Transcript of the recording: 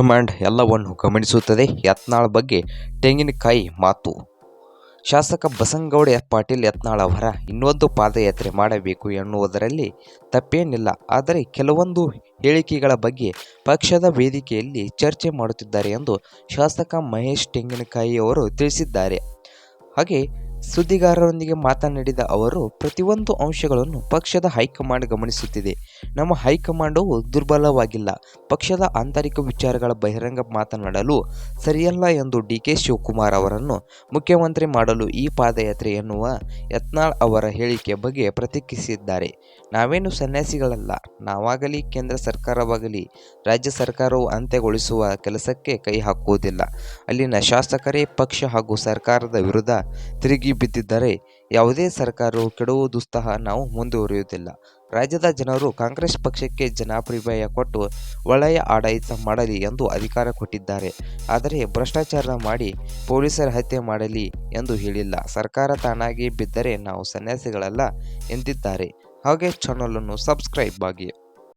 High command ಎಲ್ಲವನ್ನು ಗಮನಿಸುತ್ತದೆ. ಯತ್ನಾಳ್ ಬಗ್ಗೆ ತೆಂಗಿನಕಾಯಿ ಮಾತು. ಶಾಸಕ ಬಸಂಗೌಡ ಪಾಟೀಲ್ ಯತ್ನಾಳ್ ಅವರ ಇನ್ನೊಂದು ಪಾದಯಾತ್ರೆ ಮಾಡಬೇಕು ಎನ್ನುವುದರಲ್ಲಿ ತಪ್ಪೇನಿಲ್ಲ. ಆದರೆ ಕೆಲವೊಂದು ಹೇಳಿಕೆಗಳ ಬಗ್ಗೆ ಪಕ್ಷದ ವೇದಿಕೆಯಲ್ಲಿ ಚರ್ಚೆ ಮಾಡುತ್ತಿದ್ದಾರೆ ಎಂದು ಶಾಸಕ ಮಹೇಶ್ ತೆಂಗಿನಕಾಯಿ ಅವರು ತಿಳಿಸಿದ್ದಾರೆ. ಹಾಗೆ ಸುದ್ದಿಗಾರರೊಂದಿಗೆ ಮಾತನಾಡಿದ ಅವರು, ಪ್ರತಿಯೊಂದು ಅಂಶಗಳನ್ನು ಪಕ್ಷದ ಹೈಕಮಾಂಡ್ ಗಮನಿಸುತ್ತಿದೆ. ನಮ್ಮ ಹೈಕಮಾಂಡವು ದುರ್ಬಲವಾಗಿಲ್ಲ. ಪಕ್ಷದ ಆಂತರಿಕ ವಿಚಾರಗಳ ಬಹಿರಂಗ ಮಾತನಾಡಲು ಸರಿಯಲ್ಲ ಎಂದು ಡಿ ಕೆ ಶಿವಕುಮಾರ್ ಅವರನ್ನು ಮುಖ್ಯಮಂತ್ರಿ ಮಾಡಲು ಈ ಪಾದಯಾತ್ರೆ ಎನ್ನುವ ಯತ್ನಾಳ್ ಅವರ ಹೇಳಿಕೆ ಬಗ್ಗೆ ಪ್ರತಿಕ್ರಿಯಿಸಿದ್ದಾರೆ. ನಾವೇನು ಸನ್ಯಾಸಿಗಳಲ್ಲ. ನಾವಾಗಲಿ ಕೇಂದ್ರ ಸರ್ಕಾರವಾಗಲಿ, ರಾಜ್ಯ ಸರ್ಕಾರವು ಅಂತ್ಯಗೊಳಿಸುವ ಕೆಲಸಕ್ಕೆ ಕೈ ಹಾಕುವುದಿಲ್ಲ. ಅಲ್ಲಿನ ಶಾಸಕರೇ ಪಕ್ಷ ಹಾಗೂ ಸರ್ಕಾರದ ವಿರುದ್ಧ ತಿರುಗಿ ಬಿದ್ದಿದ್ದರೆ ಯಾವುದೇ ಸರ್ಕಾರವು ಕೆಡುವುದು ಸಹ ನಾವು ಮುಂದುವರಿಯುವುದಿಲ್ಲ. ರಾಜ್ಯದ ಜನರು ಕಾಂಗ್ರೆಸ್ ಪಕ್ಷಕ್ಕೆ ಜನಾಭಿಪ್ರಾಯ ಕೊಟ್ಟು ಒಳ್ಳೆಯ ಆಡಳಿತ ಮಾಡಲಿ ಎಂದು ಅಧಿಕಾರ ಕೊಟ್ಟಿದ್ದಾರೆ. ಆದರೆ ಭ್ರಷ್ಟಾಚಾರ ಮಾಡಿ ಪೊಲೀಸರ ಹತ್ಯೆ ಮಾಡಲಿ ಎಂದು ಹೇಳಿಲ್ಲ. ಸರ್ಕಾರ ತಾನಾಗಿ ಬಿದ್ದರೆ ನಾವು ಸನ್ಯಾಸಿಗಳಲ್ಲ ಎಂದಿದ್ದಾರೆ. ಹಾಗೆ ಚಾನಲನ್ನು ಸಬ್ಸ್ಕ್ರೈಬ್ ಆಗಿ.